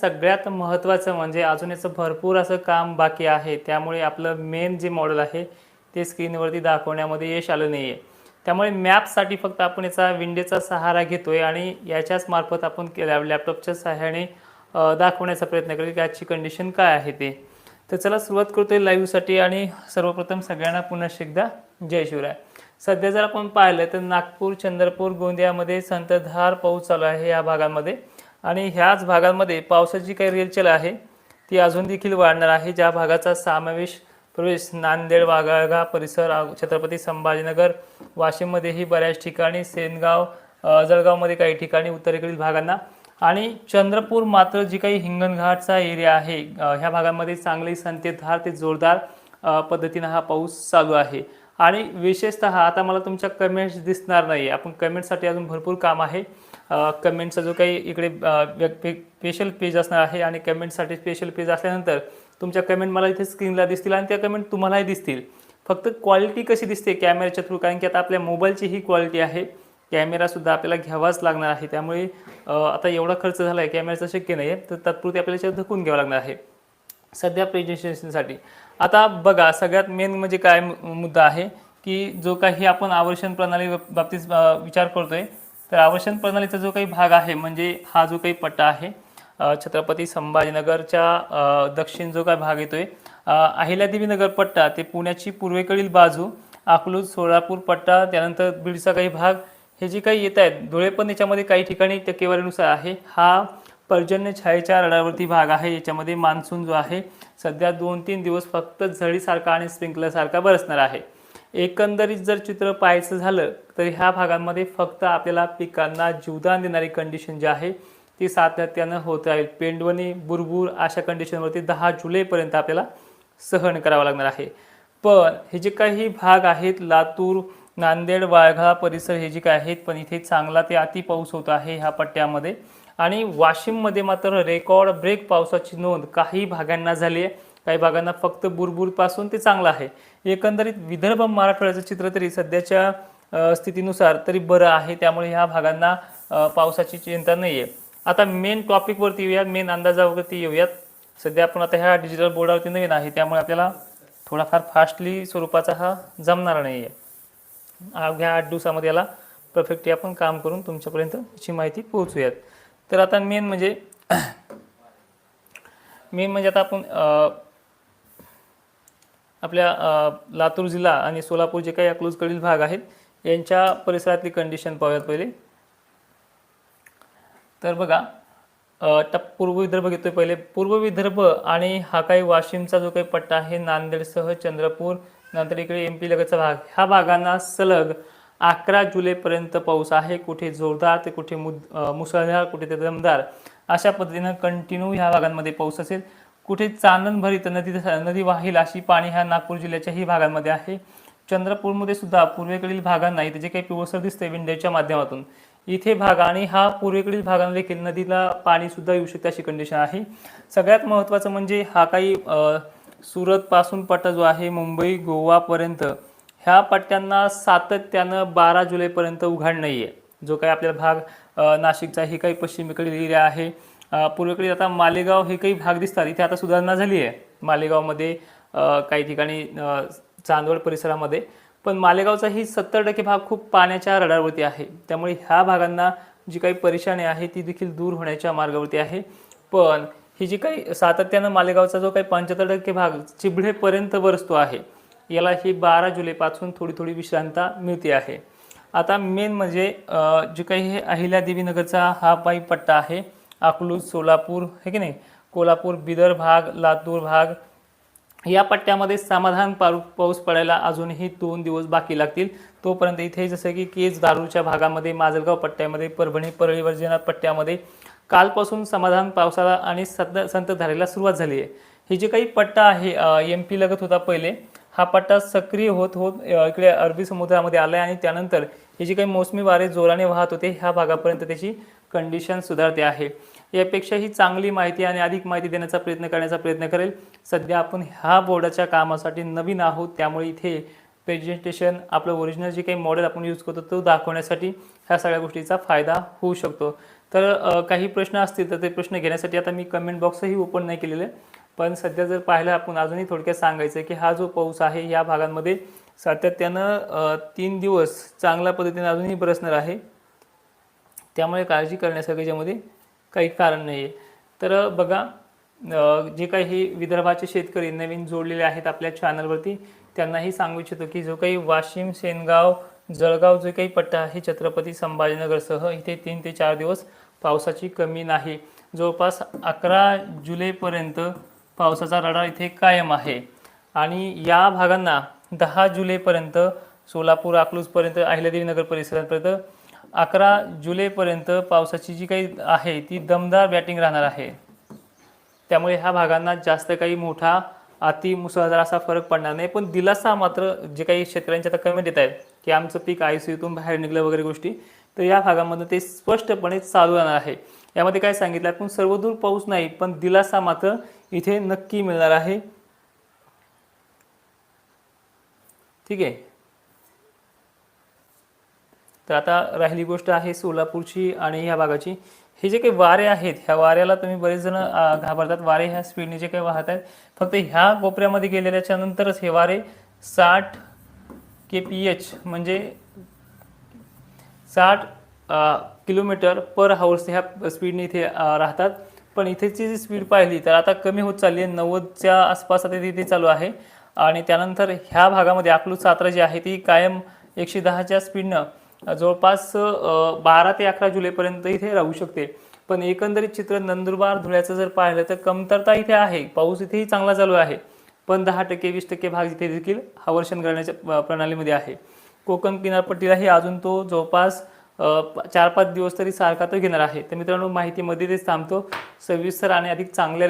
सगळ्यात महत्त्वाचं म्हणजे अजून याचं भरपूर असं काम बाकी आहे. त्यामुळे आपलं मेन जे मॉडेल आहे ते स्क्रीनवरती दाखवण्यामध्ये यश आलं नाही आहे त्यामुळे मॅपसाठी फक्त आपण याचा विंडेचा सहारा घेतो आहे आणि याच्याच मार्फत आपण केल्या लॅपटॉपच्या सहाय्याने दाखवण्याचा प्रयत्न करेल की आजची कंडिशन काय आहे ते. तर चला सुरुवात आहे लाईव्हसाठी आणि सर्वप्रथम सगळ्यांना पुन्हा एकदा जय शिवराय. सध्या जर आपण पाहिलं तर नागपूर चंद्रपूर गोंदियामध्ये संततधार पाऊस चालू आहे या भागामध्ये. आणि ह्याच भागांमध्ये पावसाची काही रेलचेल आहे ती अजून देखील वाढणार आहे. ज्या भागाचा समावेश प्रवेश नांदेड वाघाळगा परिसर छत्रपती संभाजीनगर वाशिममध्येही बऱ्याच ठिकाणी सेनगाव जळगावमध्ये काही ठिकाणी उत्तरेकडील भागांना. आणि चंद्रपूर मात्र जी काही हिंगणघाटचा एरिया आहे ह्या भागामध्ये चांगली संततधार ते जोरदार पद्धतीनं हा पाऊस चालू आहे. आणि विशेषतः आता मला तुमच्या कमेंट्स दिसणार नाही आपण कमेंटसाठी अजून भरपूर काम आहे. कमेंटचा जो काही इकडे स्पेशल पेज असणार आहे आणि कमेंटसाठी स्पेशल पेज असल्यानंतर तुमच्या कमेंट मला इथे स्क्रीनला दिसतील आणि त्या कमेंट तुम्हालाही दिसतील. फक्त क्वालिटी कशी दिसते कॅमेऱ्याच्या थ्रू कारण की आता आपल्या मोबाईलची ही क्वालिटी आहे. कॅमेरासुद्धा आपल्याला घ्यावाच लागणार आहे. त्यामुळे आता एवढा खर्च झाला आहे कॅमेराचा शक्य नाही आहे तर तात्पुरती आपल्याला याच्यात धकून घ्यावं लागणार आहे. सध्या प्रेझेंटेशनसाठी आता बघा सगळ्यात मेन म्हणजे काय मुद्दा आहे की जो काही आपण आवर्षण प्रणाली बाबतीत विचार विचार करतोय तर आवश्यक प्रणालीचा जो काही भाग आहे म्हणजे हा जो काही पट्टा आहे छत्रपती संभाजीनगरच्या दक्षिण जो काय भाग येतोय अहिल्यादेवी नगर पट्टा ते पुण्याची पूर्वेकडील बाजू अकलूज सोलापूर पट्टा त्यानंतर बीडचा काही भाग हे जे काही येत आहेत धुळे पण याच्यामध्ये काही ठिकाणी टक्केवारीनुसार आहे. हा पर्जन्य छायेच्या रडावरती भाग आहे याच्यामध्ये मान्सून जो आहे सध्या दोन तीन दिवस फक्त झडीसारखा आणि स्प्रिंकलरसारखा बरसणार आहे. एकंदरीत जर चित्र पाहायचं झालं तर ह्या भागांमध्ये फक्त आपल्याला पिकांना जीवदान देणारी कंडिशन जी आहे ती सातत्यानं होत राहील. पेंडवणी बुरबुर अशा कंडिशनवरती दहा जुलैपर्यंत आपल्याला सहन करावं लागणार आहे. पण हे जे काही भाग आहेत लातूर नांदेड वाळघा परिसर हे जे काय आहेत पण इथे चांगला ते अति पाऊस होत आहे ह्या पट्ट्यामध्ये. आणि वाशिममध्ये मात्र रेकॉर्ड ब्रेक पावसाची नोंद काही भागांना झाली आहे. काही भागांना फक्त बुरबुरपासून ते चांगलं आहे. एकंदरीत विदर्भ मराठवाड्याचं चित्र तरी सध्याच्या स्थितीनुसार तरी बरं आहे. त्यामुळे ह्या भागांना पावसाची चिंता नाही आहे आता मेन टॉपिकवरती येऊयात. मेन अंदाजावरती येऊयात. सध्या आपण आता ह्या डिजिटल बोर्डावरती नवीन आहे. त्यामुळे आपल्याला थोडाफार फास्टली स्वरूपाचा हा जमणार नाही आहे अवघ्या आठ दिवसामध्ये याला परफेक्टली आपण काम करून तुमच्यापर्यंत याची माहिती पोहोचूयात. तर आता मेन म्हणजे मेन म्हणजे आता आपण आपल्या लातूर जिल्हा आणि सोलापूर जे काही अकलूजकडील भाग आहेत यांच्या परिसरातली कंडिशन पाहूयात पहिले. तर बघा आता पूर्व विदर्भ घेतोय पहिले. पूर्व विदर्भ आणि हा काही वाशिमचा जो काही पट्टा आहे नांदेडसह चंद्रपूर नंतर इकडे एम पी लगतचा भाग ह्या भागांना सलग अकरा जुलैपर्यंत पाऊस आहे. कुठे जोरदार ते कुठे मुद मुसळधार कुठे ते दमदार अशा पद्धतीनं कंटिन्यू ह्या भागांमध्ये पाऊस असेल. कुठे चांदण भरीत नदी नदी वाहील अशी पाणी ह्या नागपूर जिल्ह्याच्याही भागांमध्ये आहे. चंद्रपूरमध्ये सुद्धा पूर्वेकडील भागांना इथे जे काही पिवळसर दिसते विंडेच्या माध्यमातून इथे भाग आणि हा पूर्वेकडील भागांना देखील नदीला पाणी सुद्धा येऊ शकते अशी कंडिशन आहे. सगळ्यात महत्त्वाचं म्हणजे हा काही सुरतपासून पट्टा जो आहे मुंबई गोवापर्यंत ह्या पट्ट्यांना सातत्यानं बारा जुलैपर्यंत उघाड नाही आहे जो काही आपल्याला भाग नाशिकचा ही काही पश्चिमेकडील एरिया आहे. पूर्वेकडे पूर्वेकडील आता मालेगाव हे काही भाग दिसतात. इथे आता सुधारणा झाली आहे. मालेगावमध्ये काही ठिकाणी चांदवड परिसरामध्ये. पण मालेगावचाही सत्तर टक्के भाग खूप पाण्याच्या रडारवरती आहे. त्यामुळे ह्या भागांना जी काही परेशानी आहे ती देखील दूर होण्याच्या मार्गावरती आहे. पण ही जी काही सातत्यानं मालेगावचा जो काही पंच्याहत्तर टक्के भाग चिबडेपर्यंत बरसतो आहे याला ही बारा जुलैपासून थोडी थोडी विश्रांता मिळते आहे. आता मेन म्हणजे जे काही हे अहिल्यादेवीनगरचा हा पाईप पट्टा आहे अकलूज सोलापूर हे की नाही? कोल्हापूर बिदर भाग लातूर भाग. या पट्ट्यामध्ये समाधान पाऊस पडायला अजूनही दोन दिवस बाकी लागतील. तोपर्यंत इथे जसं की केज दारूच्या भागामध्ये माजलगाव पट्ट्यामध्ये परभणी परळी वर्जना पट्ट्यामध्ये कालपासून समाधान पावसाला आणि सत संतधारेला सुरुवात झाली आहे. हे जे काही पट्टा आहे एम पी लगत होता पहिले हा पट्टा सक्रिय होत होत इकडे अरबी समुद्रामध्ये आला आहे आणि त्यानंतर हे जे काही मोसमी वारे जोराने वाहत होते ह्या भागापर्यंत त्याची कंडिशन सुधारते आहे. यापेक्षाही चांगली माहिती आणि अधिक माहिती देण्याचा प्रयत्न करण्याचा प्रयत्न करेल. सध्या आपण ह्या बोर्डाच्या कामासाठी नवीन आहोत त्यामुळे इथे प्रेझेंटेशन आपलं ओरिजिनल जे काही मॉडेल आपण यूज करतो तो दाखवण्यासाठी ह्या सगळ्या गोष्टीचा फायदा होऊ शकतो. तर काही प्रश्न असतील तर ते प्रश्न घेण्यासाठी आता मी कमेंट बॉक्सही ओपन नाही केलेलं. आहे पण सध्या जर पाहिलं आपण अजूनही थोडक्यात सांगायचं की हा जो पाऊस आहे या भागांमध्ये सातत्यानं तीन दिवस चांगल्या पद्धतीने अजूनही बरसणार आहे. त्यामुळे काळजी करण्यासारखं याच्यामध्ये काही कारण नाही आहे तर बघा जे काही विदर्भाचे शेतकरी नवीन जोडलेले आहेत आपल्या चॅनलवरती त्यांनाही सांगू इच्छितो की जो काही वाशिम सेनगाव जळगाव जो काही पट्टा आहे छत्रपती संभाजीनगरसह इथे तीन ते चार दिवस पावसाची कमी नाही. जवळपास अकरा जुलैपर्यंत पावसाचा रडार इथे कायम आहे. आणि या भागांना दहा जुलैपर्यंत सोलापूर अकलूजपर्यंत अहिल्यादेवी नगर परिसरापर्यंत अकरा जुलैपर्यंत पावसाची जी काही आहे ती दमदार बॅटिंग राहणार आहे. त्यामुळे ह्या भागांना जास्त काही मोठा अति मुसळधार असा फरक पडणार नाही. पण दिलासा मात्र जे काही शेतकऱ्यांच्या आता कमेंट येत आहेत की आमचं पीक आयसीयूतून बाहेर निघलं वगैरे गोष्टी तर या भागामध्ये ते स्पष्टपणे चालू राहणार आहे. यामध्ये काय सांगितलं आपण सर्वदूर पाऊस नाही पण दिलासा मात्र इथे नक्की मिळणार आहे. ठीक आहे? तर आता राहिली गोष्ट आहे सोलापूरची आणि ह्या भागाची. हे जे काही वारे आहेत ह्या वाऱ्याला तुम्ही बरेच जण घाबरतात. वारे ह्या स्पीडने जे काही वाहत आहेत फक्त ह्या कोपऱ्यामध्ये गेलेल्याच्या नंतरच हे वारे साठ के पी एच म्हणजे साठ किलोमीटर पर हाऊर्स ह्या स्पीडने इथे राहतात. पण इथेची जी स्पीड पाहिली तर आता कमी होत चालली आहे. नव्वदच्या आसपास आता तिथे चालू आहे. आणि त्यानंतर ह्या भागामध्ये अकलूज सातारा जी आहे ती कायम एकशे दहाच्या स्पीडनं जवळपास बारा ते अकरा जुलैपर्यंत इथे राहू शकते. पण एकंदरीत चित्र नंदुरबार धुळ्याचं जर पाहिलं तर कमतरता इथे आहे. पाऊस इथेही चांगला चालू आहे. पण दहा टक्के वीस टक्के भाग इथे देखील हवर्षण करण्याच्या प्रणालीमध्ये आहे. कोकण किनारपट्टीलाही अजून तो जवळपास चार पाच दिवस तरी सारखा तो घेणार आहे. तर मित्रांनो माहितीमध्ये तेच थांबतो. सविस्तर आणि अधिक चांगल्या